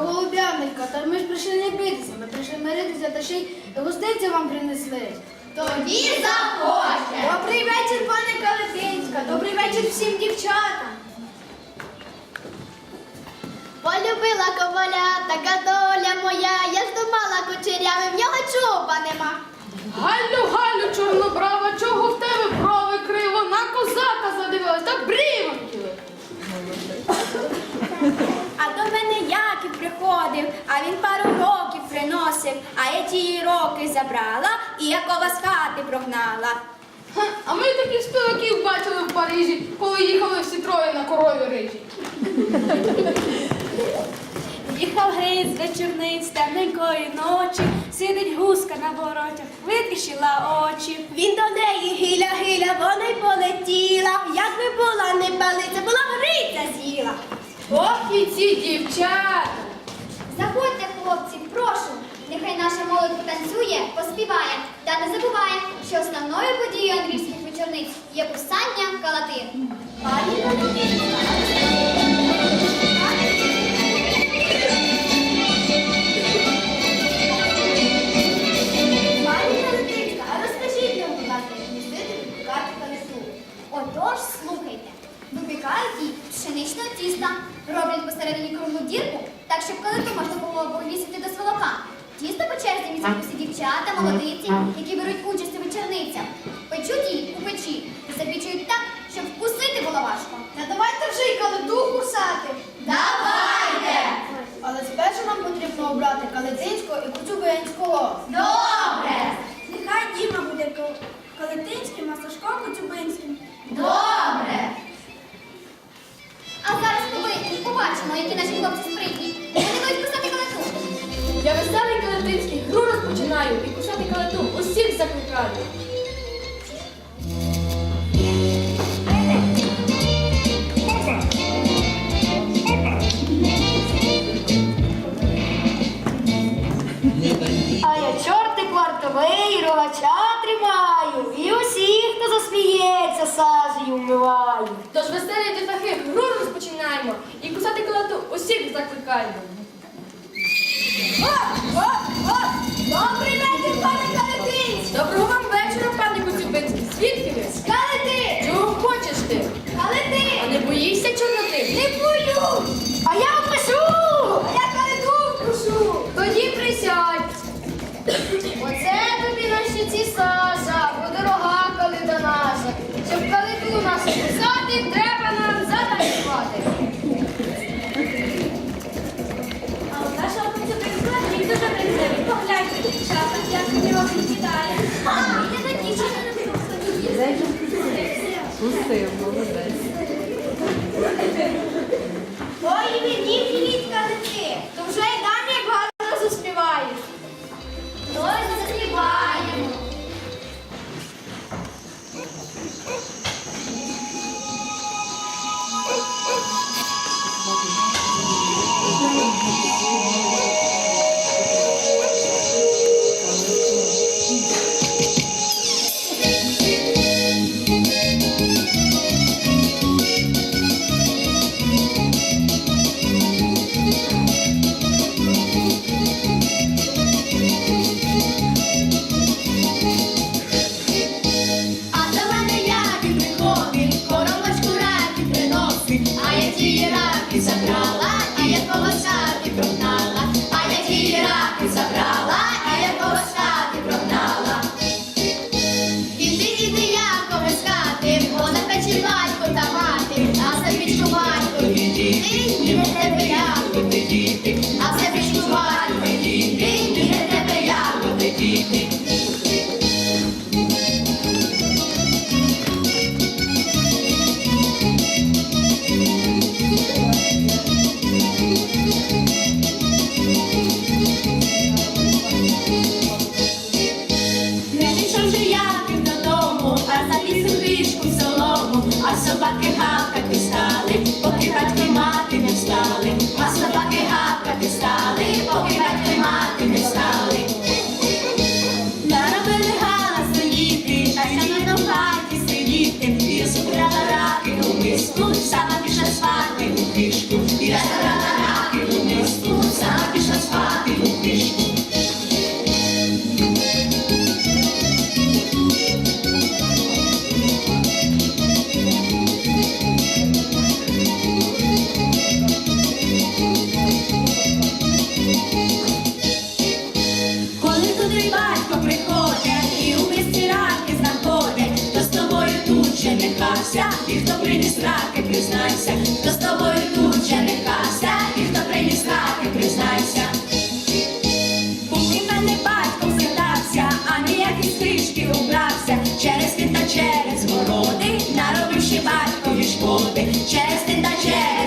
Голуб'яненька, та ми ж прийшли не битися, ми прийшли миритися та ще й гостинці вам принесли. Тоді заходьте. Добрий вечір, пане Калетинська, добрий вечір всім дівчатам. Полюбила коваля, така доля моя, я ж думала кучерявим, в нього чуба нема. Галю, Галю, чорнобрава, чого в тебе брови криво, на козака задивилась, та брівоньки. А до мене приходив, а він пару років приносив, а я ті роки забрала і якого з хати прогнала. Ха, А ми таких співаків бачили в Парижі, коли їхали всі троє на корові рижі. Їхав гриць з вечорниць темненької ночі, сидить гуска на воротях, витріщила очі. Він до неї гиля-гиля, вона й полетіла. Як би була не палиця, була б гриця з'їла. Ох і ці дівчата! Заходьте, хлопці, прошу. Нехай наша молодь потанцює, поспіває. Та не забуває, що основною подією андрійських вечорниць є кусання калатин. Які наші хлопці спритні. Вони будуть кусати калиту. Я веселий калетинський, гру розпочинаю і кусати калиту усіх закликаю. А я чортик вартовий, рогача тримаю, і усіх, хто засміється, сажею вмиваю. Тож веселі дітахи, гру розпочинаємо і писати калиту усіх закликаємо. Добрий вечір, пане Калетинський! Доброго приніс раки, признайся, хто з тобою тут же не кався, і хто приніс раки, признайся. Поки мене батько згадався, а ніякі стрижки убрався. Через ти та через городи, наробивши батькові шкоди, через та через.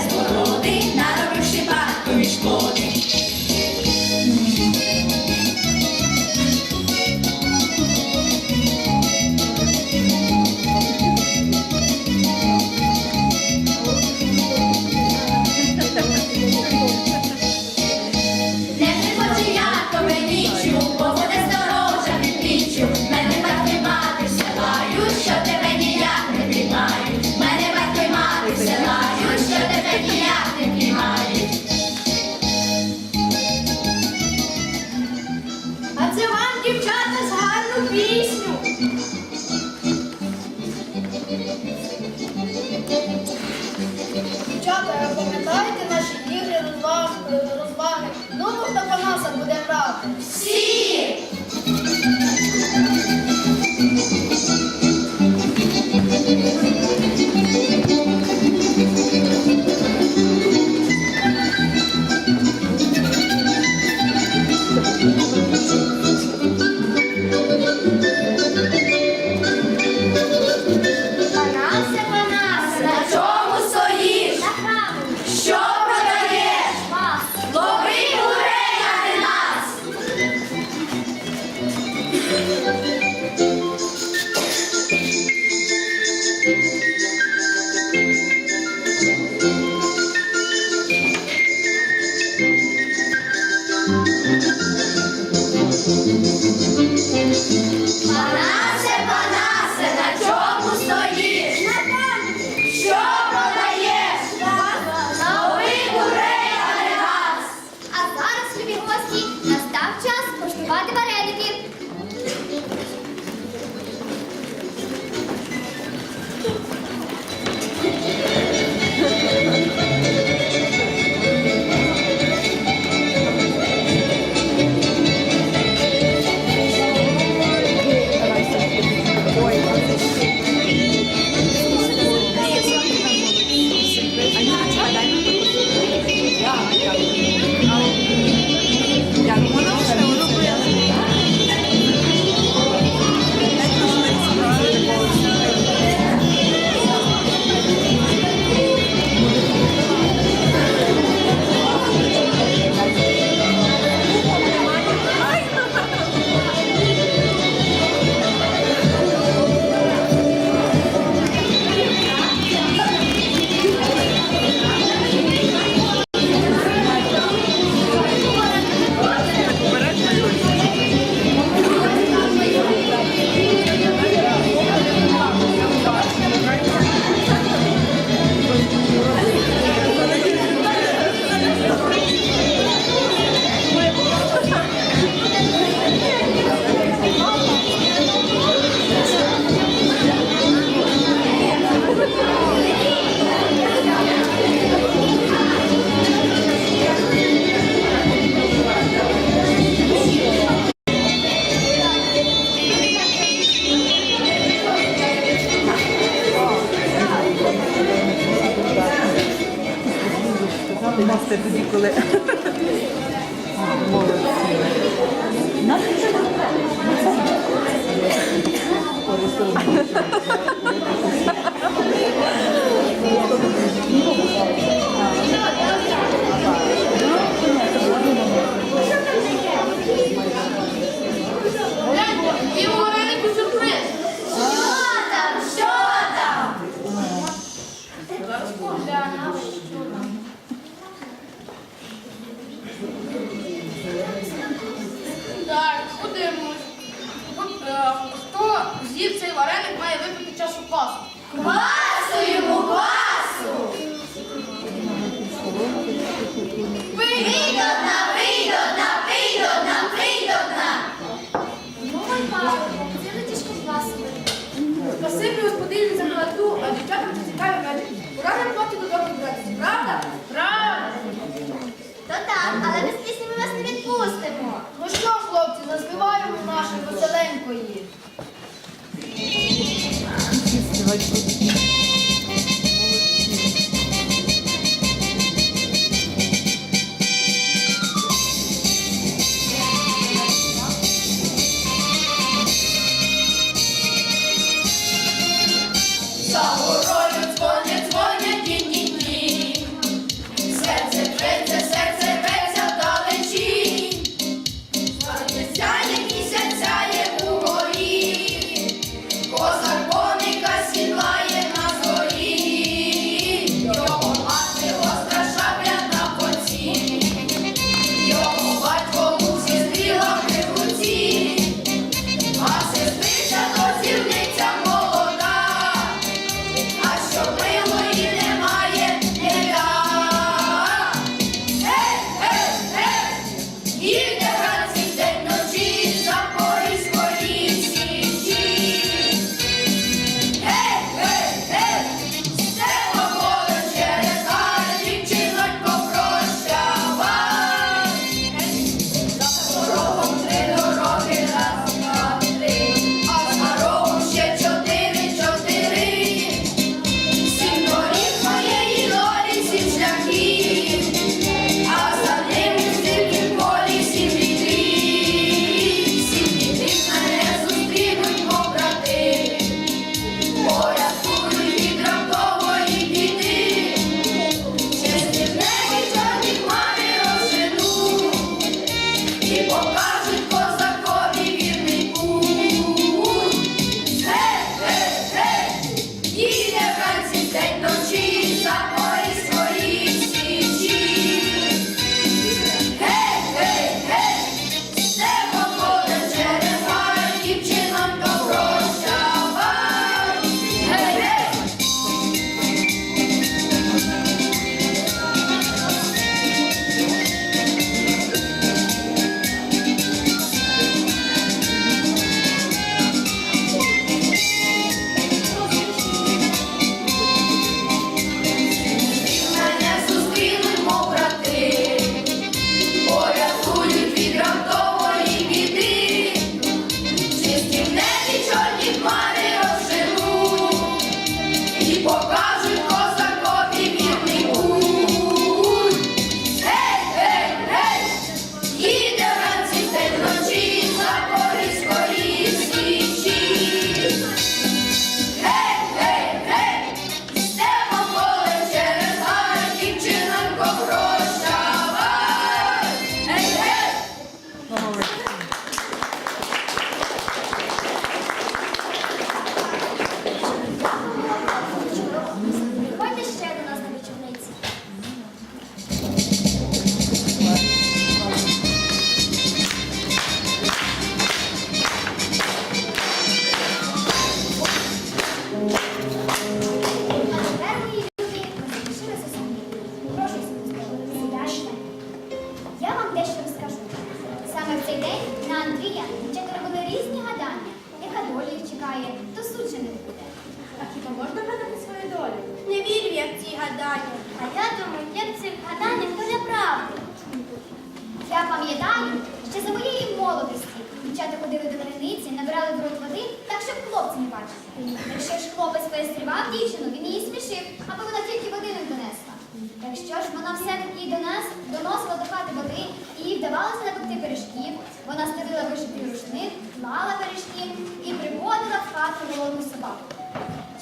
Василенкої. день на Андрія чекали різні гадання, яка доля їх чекає, то суджа не буде. А хіба можна гадати свою долю? Не вірю я в ці гадання. А я думаю, як цих гадань то неправда. Я пам'ятаю, що за моєї молодості дівчата ходили до криниці, набирали в води, так щоб хлопці не бачили. Якщо ж хлопець перестрівав дівчину, він її смішив, аби вона тільки води не донесла. Якщо ж вона все-таки донес, доносила до хати води і їй вдавалося напекти пиріжків, вона стелила вишитий рушник, клала пиріжки і приводила в хату голодну собаку.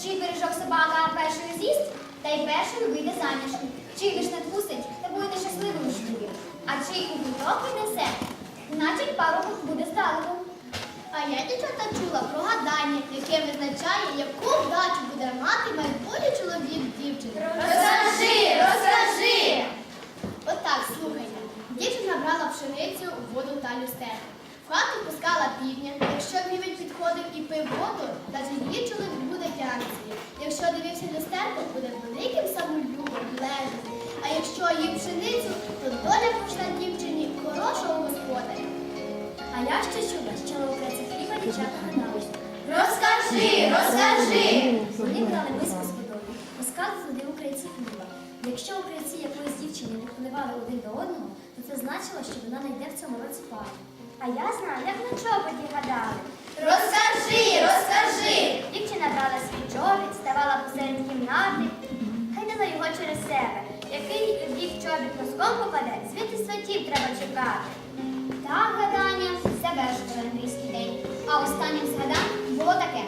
Чий пиріжок собака першою з'їсть, та й першою вийде заміж. Чий лиш надкусить, та буде нещасливим у шлюбі. А чий у куток віднесе, значить парубок буде здалеку. А я дівчата чула про гадання, яке визначає, яку вдачу буде мати майбутній чоловік дівчини. Розкажи, розкажи! Отак, слухайте. Дівчина брала пшеницю, воду та люстерку. В хату пускала півня. Якщо півень підходив і пив воду, значить її чоловік буде тянеться. Якщо дивився люстерку, буде великим самолюбом, лежним. А якщо їв пшеницю, то доля пошла дівчині хорошого господаря. А я ще чула, що лукреця хліба дівчата гадали. Розкажи, розкажи! Вони брали миску з водою, пускали туди українці хліба. Якщо українці якоїсь дівчини не поливали один до одного, то це значило, що вона найде в цьому році пару. А я знаю, як на чоботі гадали. Розкажи, розкажи! Дівчина брала свій чобіт, ставала посеред кімнати, гайдала його через себе. Який бік чобіт носком попаде, звідти святів треба чекати. Так гадання завершили англійський день. А останнім з гадань було таке.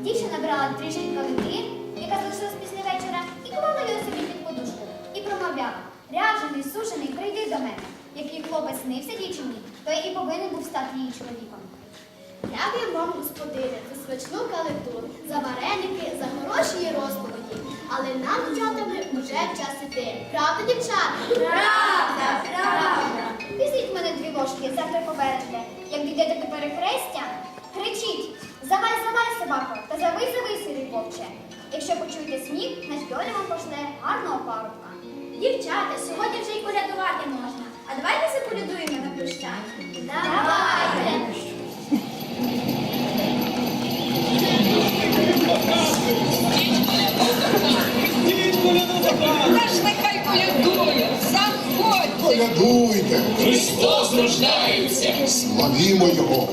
Дівчина брала трішки калити, яка залишилась після вечора, і клала її собі під подушку. І промовляла, ряжений, сушений, прийди до мене. Який хлопець снився дівчині, той і повинен був стати її чоловіком. Дякую вам, господине, за смачну калиту, за вареники, за хороші і розповіді. Але нам, дівчатами, уже час іти. Правда, дівчата? Правда, правда. Ложки, завтра повернете. Як дійдете до перехрестя, кричіть Завай, завай, собако, та завий, завий, сирий вовче. Якщо почуєте сміх, значить доля вам пошле гарного парубка. Дівчата, сьогодні вже й колядувати можна. А давайте заколядуємо на прощання. Давайте. Та ж нехай колядує, заходь. Колядуйте, Христос рождається. славімо Його.